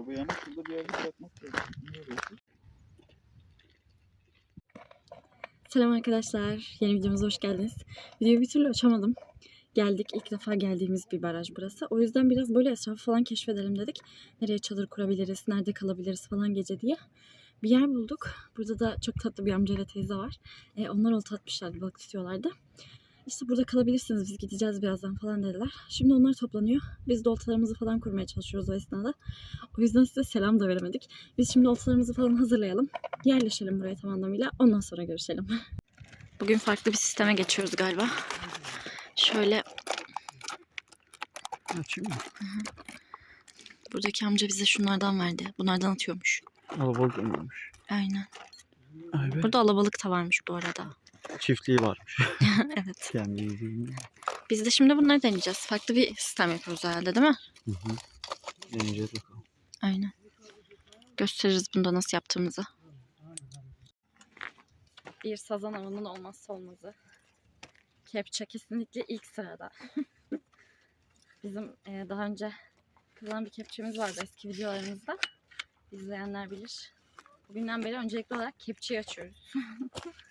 Arabayı ama şurada bir yerde bırakmak? Selam arkadaşlar. Yeni videomuza hoş geldiniz. Videoyu bir türlü açamadım. Geldik. ilk defa geldiğimiz bir baraj burası. O yüzden biraz böyle etrafı falan keşfedelim dedik. Nereye çadır kurabiliriz, nerede kalabiliriz falan gece diye. Bir yer bulduk. Burada da çok tatlı bir amca ile teyze var. E, onlar olta atmışlardı, balık tutuyorlardı. İşte burada kalabilirsiniz, biz gideceğiz birazdan falan dediler. Şimdi onlar toplanıyor. Biz de oltalarımızı falan kurmaya çalışıyoruz o esnada. O yüzden size selam da veremedik. Biz şimdi oltalarımızı falan hazırlayalım. Yerleşelim buraya tam anlamıyla. Ondan sonra görüşelim. Bugün farklı bir sisteme geçiyoruz galiba. Şöyle Açayım mı? buradaki amca bize şunlardan verdi. Bunlardan atıyormuş. Alabalık olmamış. Aynen. Ay be. Burada alabalık da varmış bu arada. Çiftliği varmış. evet. Kendi yediğinde. Biz de şimdi bunları deneyeceğiz. Farklı bir sistem yapıyoruz herhalde değil mi? Hı hı. Deneyeceğiz bakalım. Aynen. Gösteririz bunda nasıl yaptığımızı. Bir sazan avının olmazsa olmazı. Kepçe kesinlikle ilk sırada. Bizim e, daha önce kullanılan bir kepçemiz vardı eski videolarımızda. İzleyenler bilir. Bugünden beri öncelikli olarak kepçeyi açıyoruz.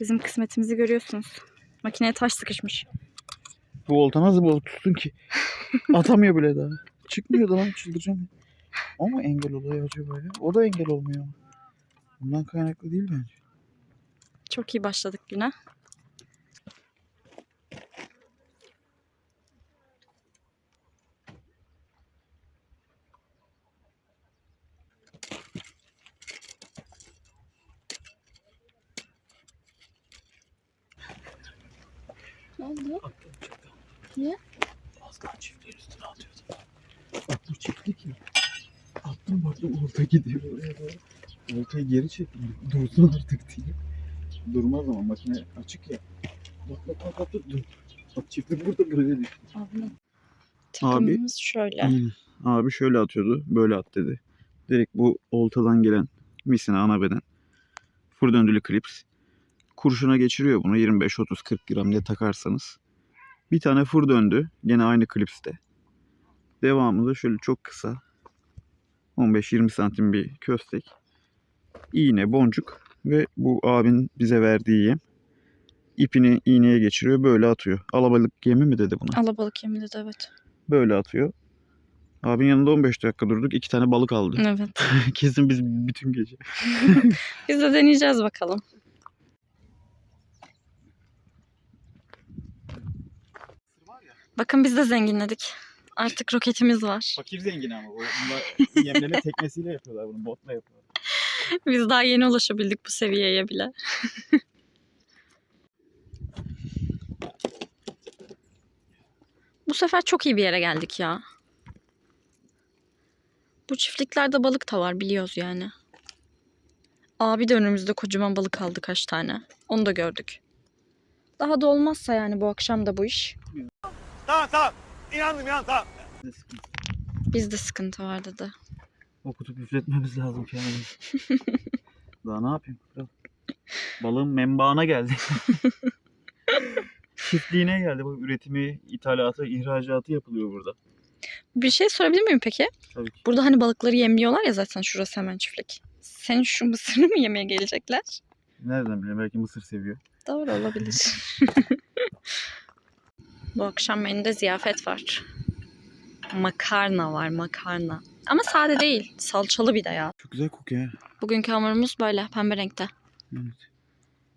Bizim kısmetimizi görüyorsunuz. Makineye taş sıkışmış. Bu olta nasıl balık tutsun ki? Atamıyor bile daha. Çıkmıyor da lan çıldıracağım. O mu engel oluyor acaba böyle? O da engel olmuyor. Bundan kaynaklı değil bence. Çok iyi başladık güne. Ne oldu? Attım çıktı. Niye? Az daha çiftliğin üstüne atıyordum. Bak bu çiftlik ya. Attım baktım olta gidiyor oraya doğru. Oltayı geri çektim. Dursun artık diye. Durmaz ama makine açık ya. Bak bak bak bak dur. Bak çiftlik burada buraya düştü. Abi. Takımımız şöyle. Aynen. Abi şöyle atıyordu. Böyle at dedi. Direkt bu oltadan gelen misina ana beden. Fır döndülü klips. Kurşuna geçiriyor bunu 25 30 40 gram diye takarsanız. Bir tane fır döndü. Gene aynı klipste. Devamı da şöyle çok kısa. 15-20 santim bir köstek. İğne, boncuk ve bu abin bize verdiği yem. İpini iğneye geçiriyor. Böyle atıyor. Alabalık yemi mi dedi buna? Alabalık yemi dedi evet. Böyle atıyor. Abinin yanında 15 dakika durduk. iki tane balık aldı. Evet. Kesin biz bütün gece. Biz de deneyeceğiz bakalım. Bakın biz de zenginledik. Artık roketimiz var. Fakir zengin ama. bu. Bunlar yemleme teknesiyle yapıyorlar bunu. Botla yapıyorlar. Biz daha yeni ulaşabildik bu seviyeye bile. bu sefer çok iyi bir yere geldik ya. Bu çiftliklerde balık da var biliyoruz yani. Abi de önümüzde kocaman balık aldı kaç tane. Onu da gördük. Daha da olmazsa yani bu akşam da bu iş. Tamam tamam. İnandım inandım tamam. Bizde sıkıntı var dedi. Okutup üfletmemiz lazım kendimizi. Daha ne yapayım? Kral? Balığın menbaına geldi. Çiftliğine geldi. Bu üretimi, ithalatı, ihracatı yapılıyor burada. Bir şey sorabilir miyim peki? Tabii ki. Burada hani balıkları yemliyorlar ya zaten şurası hemen çiftlik. Senin şu mısırı mı yemeye gelecekler? Nereden bileyim? Belki mısır seviyor. Doğru olabilir. Bu akşam menüde ziyafet var. Makarna var makarna. Ama sade değil. Salçalı bir de ya. Çok güzel kokuyor. Bugünkü hamurumuz böyle pembe renkte. Evet.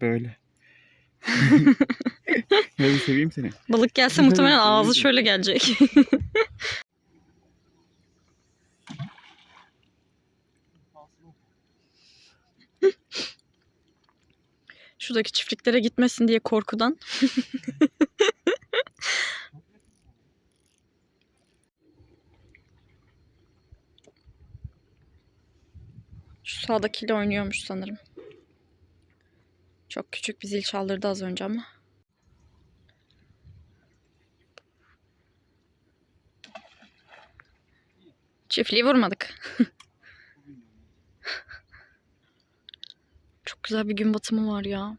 Böyle. bir seveyim seni. Balık gelse muhtemelen ağzı şöyle gelecek. Şuradaki çiftliklere gitmesin diye korkudan. Şu sağdakiyle oynuyormuş sanırım. Çok küçük bir zil çaldırdı az önce ama. Çiftliği vurmadık. Çok güzel bir gün batımı var ya.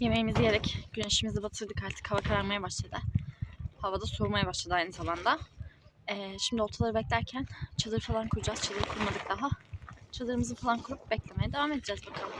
Yemeğimizi yiyerek güneşimizi batırdık artık. Hava kararmaya başladı. Havada soğumaya başladı aynı zamanda. Şimdi oltaları beklerken çadır falan kuracağız. Çadır kurmadık daha. Çadırımızı falan kurup beklemeye devam edeceğiz bakalım.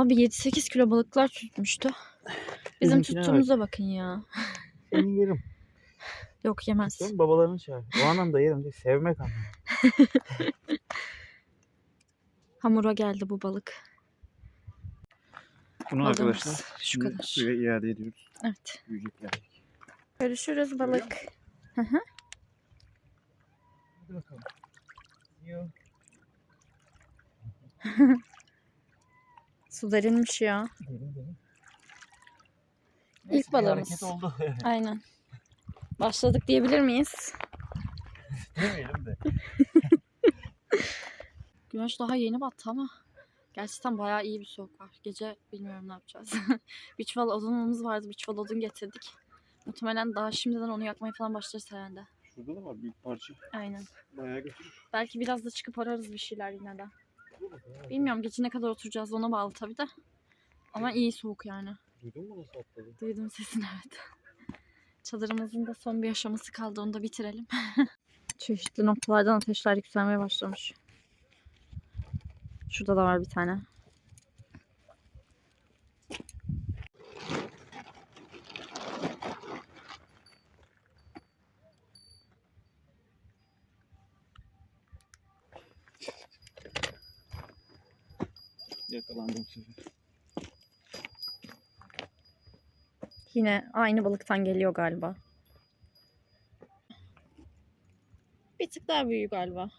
Abi 7-8 kilo balıklar tutmuştu. Bizim Bizimkine tuttuğumuza bakın ya. Seni yerim. Yok yemez. Sen babalarını çağır. O anlamda yerim değil. Sevmek anlamında. Hamura geldi bu balık. Bunu Aldığımız arkadaşlar şu şimdi kadar. suya iade ediyoruz. Evet. Gelecek. Görüşürüz balık. Hadi bakalım. Su derinmiş ya. Gelin. İlk balığımız. hareket oldu. Aynen. Başladık diyebilir miyiz? Demeyelim de. Güneş daha yeni battı ama gerçekten bayağı iyi bir soğuk var. Gece bilmiyorum ne yapacağız. bir çuval odunumuz vardı. Bir çuval odun getirdik. Muhtemelen daha şimdiden onu yakmaya falan başlarız herhalde. Şurada da var büyük parça. Aynen. Bayağı götürür. Belki biraz da çıkıp ararız bir şeyler yine de. Bilmiyorum gece ne kadar oturacağız ona bağlı tabii de. Ama iyi soğuk yani. Duydun mu nasıl atladı? Duydum sesini evet. Çadırımızın da son bir aşaması kaldı onu da bitirelim. Çeşitli noktalardan ateşler yükselmeye başlamış. Şurada da var bir tane. Yakalandım bu sefer. Yine aynı balıktan geliyor galiba. Bir tık daha büyüğü galiba.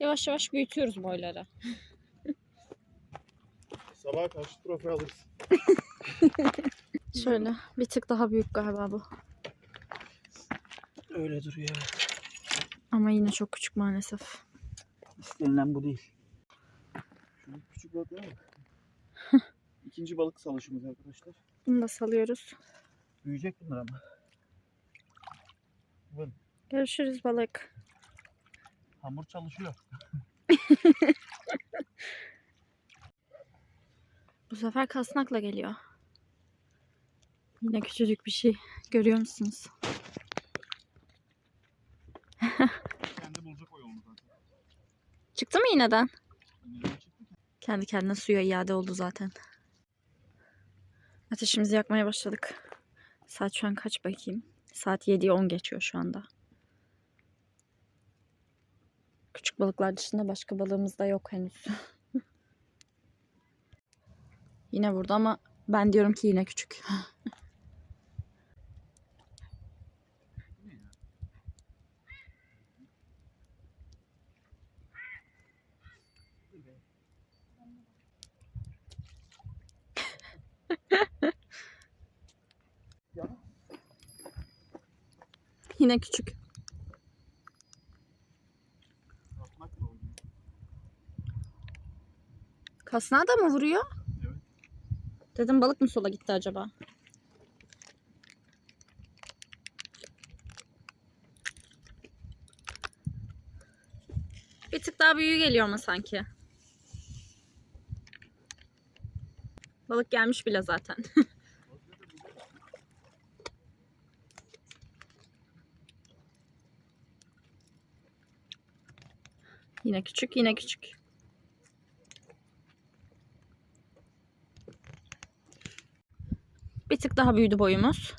Yavaş yavaş büyütüyoruz boyları. Sabaha karşı trofeo alırız. Şöyle bir tık daha büyük galiba bu. Öyle duruyor evet. Ama yine çok küçük maalesef. İstenilen bu değil. Şöyle küçük balıklara bak. İkinci balık salışımız arkadaşlar. Bunu da salıyoruz. Büyüyecek bunlar ama. Bakın Görüşürüz balık. hamur çalışıyor. Bu sefer kasnakla geliyor. Yine küçücük bir şey. Görüyor musunuz? Kendi bulacak o yolunu zaten. Çıktı mı iğneden? Kendi kendine suya iade oldu zaten. Ateşimizi yakmaya başladık. Saat şu an kaç bakayım? Saat 7'ye 10 geçiyor şu anda. Küçük balıklar dışında başka balığımız da yok henüz. yine burada ama ben diyorum ki yine küçük. yine küçük. Kasnağı da mı vuruyor? Evet. Dedim balık mı sola gitti acaba? Bir tık daha büyüğü geliyor ama sanki. Balık gelmiş bile zaten. yine küçük, yine küçük. Bir tık daha büyüdü boyumuz.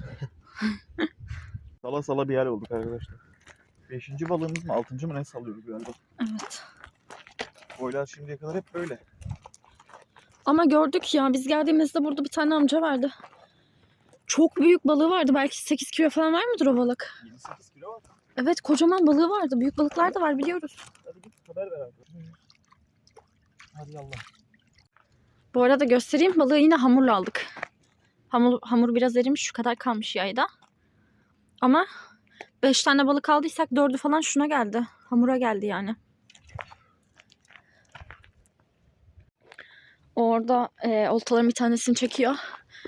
Sala sala bir yer olduk arkadaşlar. Beşinci balığımız mı altıncı mı ne salıyoruz galiba. Evet. Boylar şimdiye kadar hep böyle. Ama gördük ya biz geldiğimizde burada bir tane amca vardı. Çok büyük balığı vardı. Belki 8 kilo falan var mıdır o balık? 7-8 kilo var. Evet kocaman balığı vardı. Büyük balıklar da var biliyoruz. Haber ver abi. Hadi Allah. Bu arada göstereyim. Balığı yine hamurla aldık. Hamur, hamur biraz erimiş. Şu kadar kalmış yayda. Ama 5 tane balık aldıysak 4'ü falan şuna geldi. Hamura geldi yani. Orada e, oltaların bir tanesini çekiyor.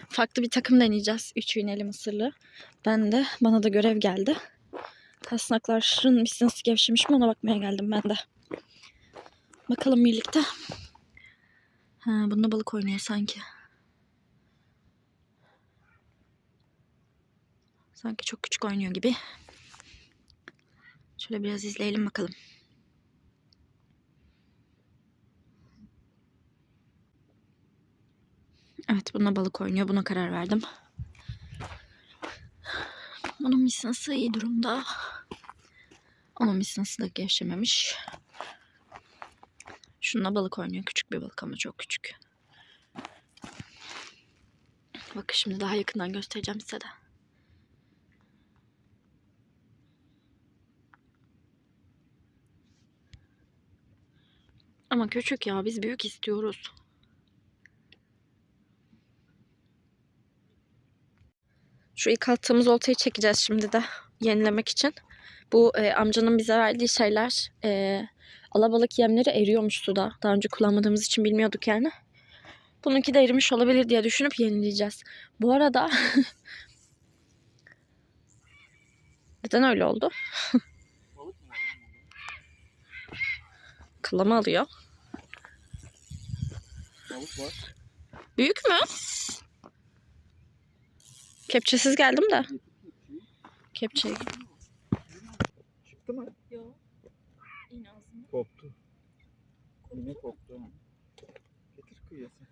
Farklı bir takım deneyeceğiz. Üç iğneli mısırlı. Ben de bana da görev geldi. Kasnakların misinası gevşemiş mi ona bakmaya geldim ben de. Bakalım birlikte. Ha, bunda balık oynuyor sanki. Sanki çok küçük oynuyor gibi. Şöyle biraz izleyelim bakalım. Evet buna balık oynuyor. Buna karar verdim. Bunun misinası iyi durumda. Onun misinası da gevşememiş. Şununla balık oynuyor. Küçük bir balık ama çok küçük. Bakın şimdi daha yakından göstereceğim size de. Ama küçük ya. Biz büyük istiyoruz. Şu ilk attığımız oltayı çekeceğiz şimdi de yenilemek için. Bu e, amcanın bize verdiği şeyler e, alabalık yemleri eriyormuş suda. Daha önce kullanmadığımız için bilmiyorduk yani. Bununki de erimiş olabilir diye düşünüp yenileyeceğiz. Bu arada neden öyle oldu? Kılama alıyor. Balık var. Büyük mü? Kepçesiz geldim de. Kepçeyi. Çıktı mı? Yok. İğne ağzında. Koptu. Yine koptu. Getir kıyası.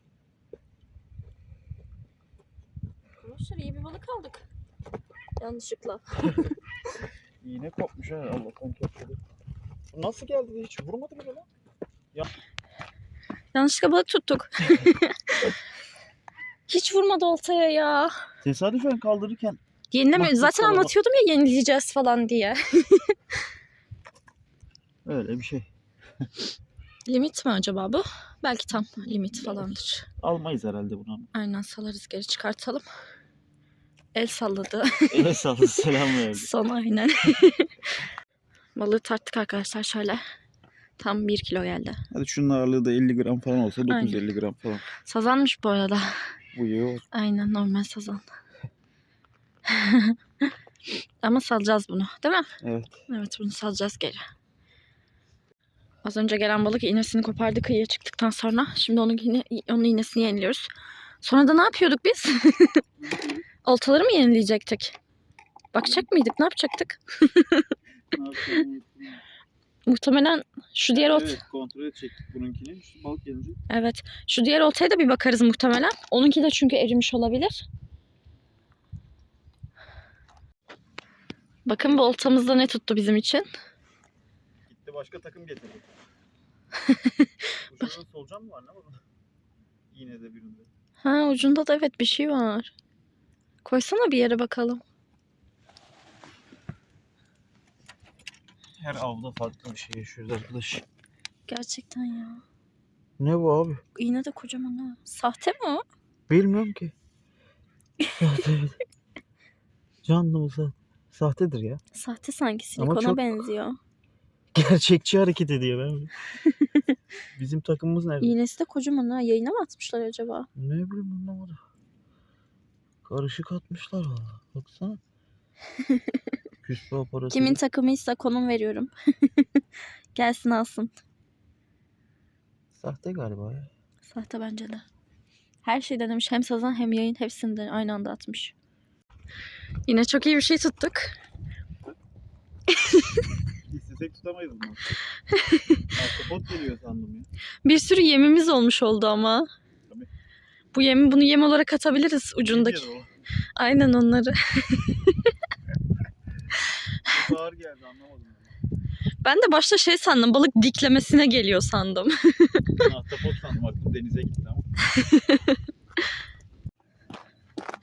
Arkadaşlar iyi bir balık aldık. Yanlışlıkla. Yine kopmuş ha Allah'tan. Bu nasıl geldi de hiç vurmadı mı lan? Yanlışlıkla balık tuttuk. Hiç vurmadı oltaya ya. Tesadüfen kaldırırken Yenilemiyor. Zaten kalabalık. anlatıyordum ya yenileyeceğiz falan diye. öyle bir şey. Limit mi acaba bu? Belki tam limit falandır. Almayız herhalde bunu. ama. Aynen salarız geri çıkartalım. El salladı. Ele sağlık selam verdi. Son aynen. Balığı tarttık arkadaşlar şöyle. Tam 1 kilo geldi. Hadi şunun ağırlığı da 50 gram falan olsa Aynen. 950 gram falan. Sazanmış bu arada. Bu iyi Aynen normal sazan. Ama salacağız bunu değil mi? Evet. Evet bunu salacağız geri. Az önce gelen balık iğnesini kopardı kıyıya çıktıktan sonra. Şimdi onun, yine, onun iğnesini yeniliyoruz. Sonra da ne yapıyorduk biz? Oltaları mı yenileyecektik? Bakacak mıydık? Ne yapacaktık? Muhtemelen şu diğer ot... evet kontrol edecektik bununkini. Şu balık gelince. Evet. Şu diğer oltaya da bir bakarız muhtemelen. Onunki de çünkü erimiş olabilir. Bakın bu oltamızda ne tuttu bizim için. Gitti başka takım getirdi. Ucunda solucan mı var ne var? Yine de birinde. Ha ucunda da evet bir şey var. Koysana bir yere bakalım. Her avda farklı bir şey yaşıyoruz arkadaş. Gerçekten ya. Ne bu abi? İğne de kocaman ha. Sahte mi o? Bilmiyorum ki. Sahte. Canlı sahte? Sahtedir ya. Sahte sanki Ama silikona çok- benziyor. Gerçekçi hareket ediyor ben. Bizim takımımız nerede? İğnesi de kocaman ha. Yayına mı atmışlar acaba? Ne bileyim anlamadım. Karışık atmışlar valla. Baksana. Küspe aparatı. Kimin takımıysa konum veriyorum. Gelsin alsın. Sahte galiba ya. Sahte bence de. Her şey denemiş. Hem sazan hem yayın hepsini de aynı anda atmış. Yine çok iyi bir şey tuttuk. İstesek tutamayız bunu. Ahtapot geliyor sandım ya. Bir sürü yemimiz olmuş oldu ama. Tabii. Bu yemi bunu yem olarak atabiliriz ucundaki. Aynen onları. Çok ağır geldi anlamadım. ben. Ben de başta şey sandım balık diklemesine geliyor sandım. Ahtapot sandım aklım denize gitti ama.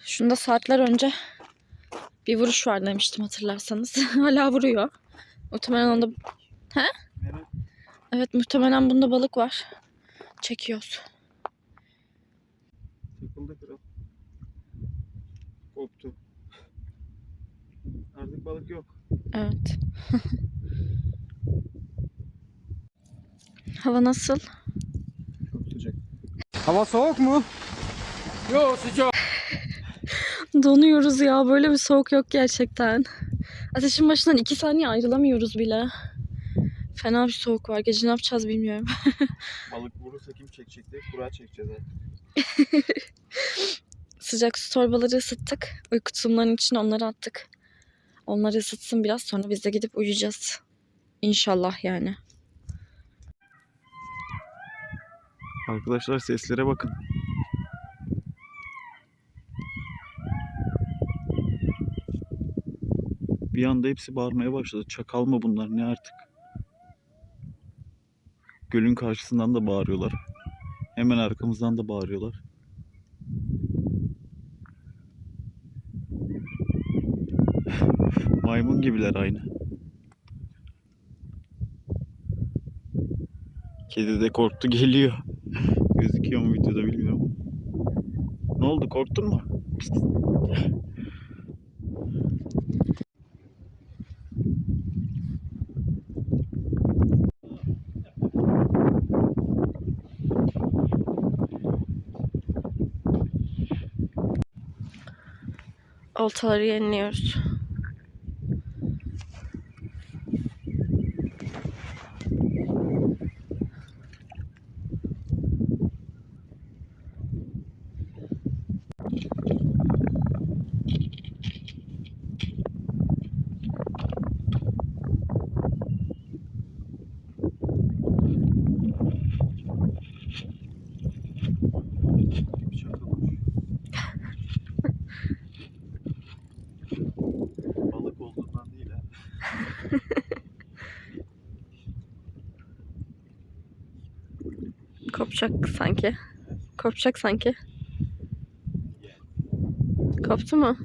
Şunda saatler önce bir vuruş var demiştim hatırlarsanız. Hala vuruyor. Muhtemelen onda... Merak Evet muhtemelen bunda balık var. Çekiyoruz. takıldı kral. Koptu. Artık balık yok. Evet. Hava nasıl? Çok sıcak. Hava soğuk mu? Yok sıcak. Donuyoruz ya. Böyle bir soğuk yok gerçekten. Ateşin başından iki saniye ayrılamıyoruz bile. Fena bir soğuk var. Gece ne yapacağız bilmiyorum. Balık vurursa kim çekecek diye kura çekeceğiz artık. Sıcak su torbaları ısıttık. Uyku tulumlarının içine onları attık. Onları ısıtsın biraz sonra biz de gidip uyuyacağız. İnşallah yani. Arkadaşlar seslere bakın. Bir anda hepsi bağırmaya başladı. Çakal mı bunlar ne artık? Gölün karşısından da bağırıyorlar. Hemen arkamızdan da bağırıyorlar. Maymun gibiler aynı. Kedi de korktu geliyor. Gözüküyor mu videoda bilmiyorum. Ne oldu korktun mu? Oltaları yeniliyoruz. Kopacak sanki. Kopacak sanki. Koptu mu?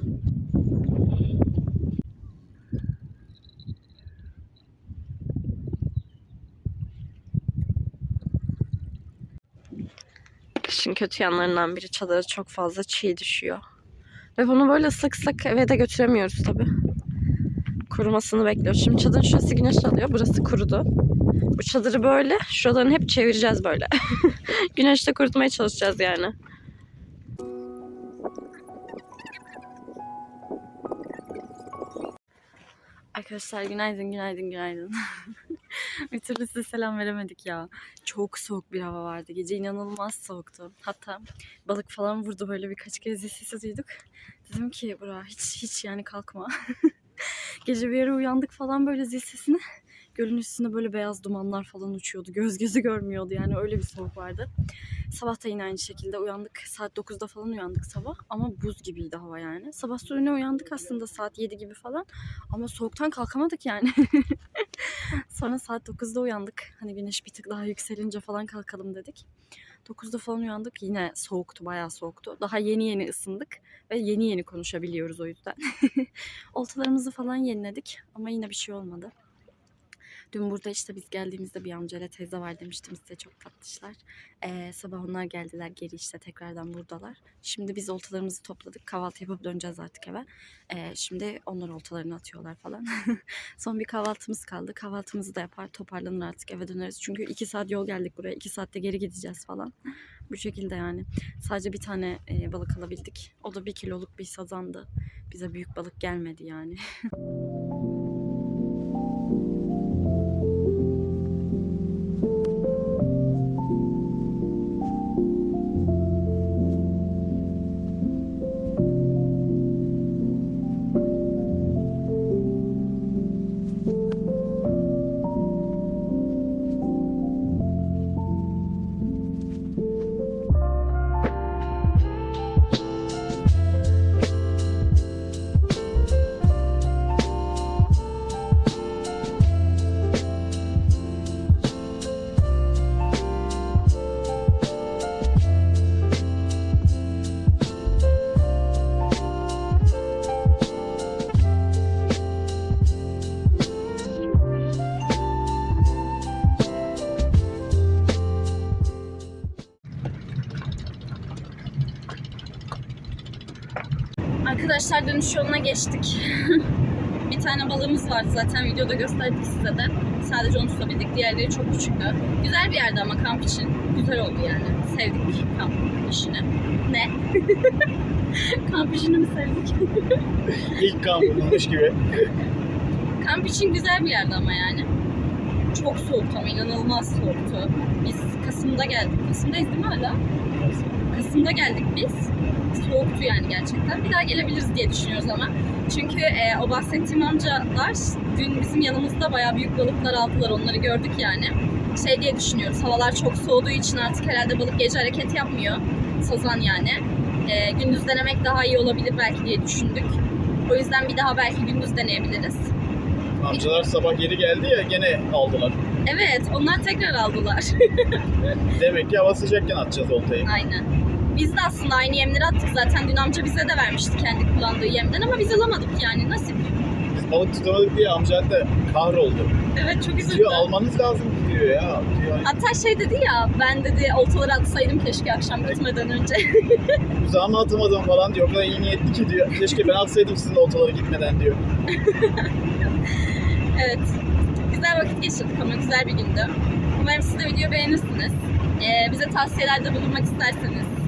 Kışın kötü yanlarından biri çadıra çok fazla çiğ düşüyor. Ve bunu böyle sık sık eve de götüremiyoruz tabi. Kurumasını bekliyoruz. Şimdi çadırın şurası güneş alıyor. Burası kurudu. Çadırı böyle şuralarını hep çevireceğiz böyle. Güneşte kurutmaya çalışacağız yani. Arkadaşlar günaydın, günaydın, günaydın. bir türlü size selam veremedik ya. Çok soğuk bir hava vardı. Gece inanılmaz soğuktu. Hatta balık falan vurdu böyle birkaç zil sesi duyduk. Dedim ki bura hiç hiç yani kalkma. Gece bir yere uyandık falan böyle zil sesine. Gölün üstünde böyle beyaz dumanlar falan uçuyordu. Göz gözü görmüyordu yani öyle bir soğuk vardı. Sabah da yine aynı şekilde uyandık. Saat 9'da falan uyandık sabah ama buz gibiydi hava yani. Sabah suyuna uyandık aslında saat 7 gibi falan ama soğuktan kalkamadık yani. Sonra saat 9'da uyandık. Hani güneş bir tık daha yükselince falan kalkalım dedik. 9'da falan uyandık. Yine soğuktu, bayağı soğuktu. Daha yeni yeni ısındık ve yeni yeni konuşabiliyoruz o yüzden. Oltalarımızı falan yeniledik ama yine bir şey olmadı. Dün burada işte biz geldiğimizde bir amca ile teyze var demiştim size çok tatlışlar. Ee, sabah onlar geldiler geri işte tekrardan buradalar. Şimdi biz oltalarımızı topladık kahvaltı yapıp döneceğiz artık eve. Ee, şimdi onlar oltalarını atıyorlar falan. Son bir kahvaltımız kaldı. Kahvaltımızı da yapar toparlanır artık eve döneriz. Çünkü iki saat yol geldik buraya. iki saatte geri gideceğiz falan. Bu şekilde yani. Sadece bir tane e, balık alabildik. O da bir kiloluk bir sazandı. Bize büyük balık gelmedi yani. Arkadaşlar dönüş yoluna geçtik. bir tane balığımız vardı zaten videoda gösterdik size de. Sadece onu tutabildik. Diğerleri çok küçüktü. Güzel bir yerdi ama kamp için. Güzel oldu yani. Sevdik kamp işini. Ne? kamp işini mi sevdik? İlk kampımmış gibi. Kamp için güzel bir yerdi ama yani. Çok soğuktu ama inanılmaz soğuktu. Biz Kasım'da geldik. Kasım'dayız değil mi hala? Kasım'da geldik biz. Soğuktu yani gerçekten. Bir daha gelebiliriz diye düşünüyoruz ama. Çünkü e, o bahsettiğim amcalar dün bizim yanımızda bayağı büyük balıklar aldılar. Onları gördük yani. Şey diye düşünüyoruz. Havalar çok soğuduğu için artık herhalde balık gece hareket yapmıyor. Sazan yani. E, gündüz denemek daha iyi olabilir belki diye düşündük. O yüzden bir daha belki gündüz deneyebiliriz. Amcalar sabah geri geldi ya gene aldılar. Evet, onlar tekrar aldılar. Demek ki hava sıcakken atacağız oltayı. Aynen. Biz de aslında aynı yemleri attık zaten. Dün amca bize de vermişti kendi kullandığı yemden ama biz alamadık yani. Nasip. Biz balık tutamadık diye amca da kahroldu. Evet çok üzüldüm. Diyor almanız lazım diyor ya. Diyor, Hatta şey dedi ya, ben dedi oltaları atsaydım keşke akşam gitmeden önce. uzağa mı atamadım falan diyor. O kadar iyi niyetli ki diyor. Keşke ben atsaydım sizin oltaları gitmeden diyor. evet. Güzel vakit geçirdik ama güzel bir gündü. Umarım siz de videoyu beğenirsiniz. Ee, bize tavsiyelerde bulunmak isterseniz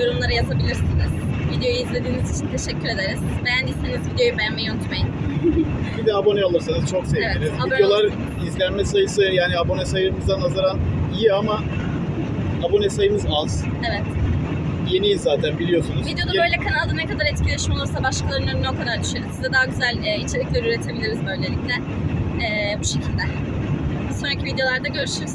yorumlara yazabilirsiniz. Videoyu izlediğiniz için teşekkür ederiz. Beğendiyseniz videoyu beğenmeyi unutmayın. Bir de abone olursanız çok seviniriz. Evet, abone Videolar izlenme sayısı yani abone sayımıza nazaran iyi ama abone sayımız az. Evet. Yeniyiz zaten biliyorsunuz. Videoda Yeni- böyle kanalda ne kadar etkileşim olursa başkalarının önüne o kadar düşeriz. Size daha güzel e, içerikler üretebiliriz böylelikle. E, bu şekilde. Bir sonraki videolarda görüşürüz.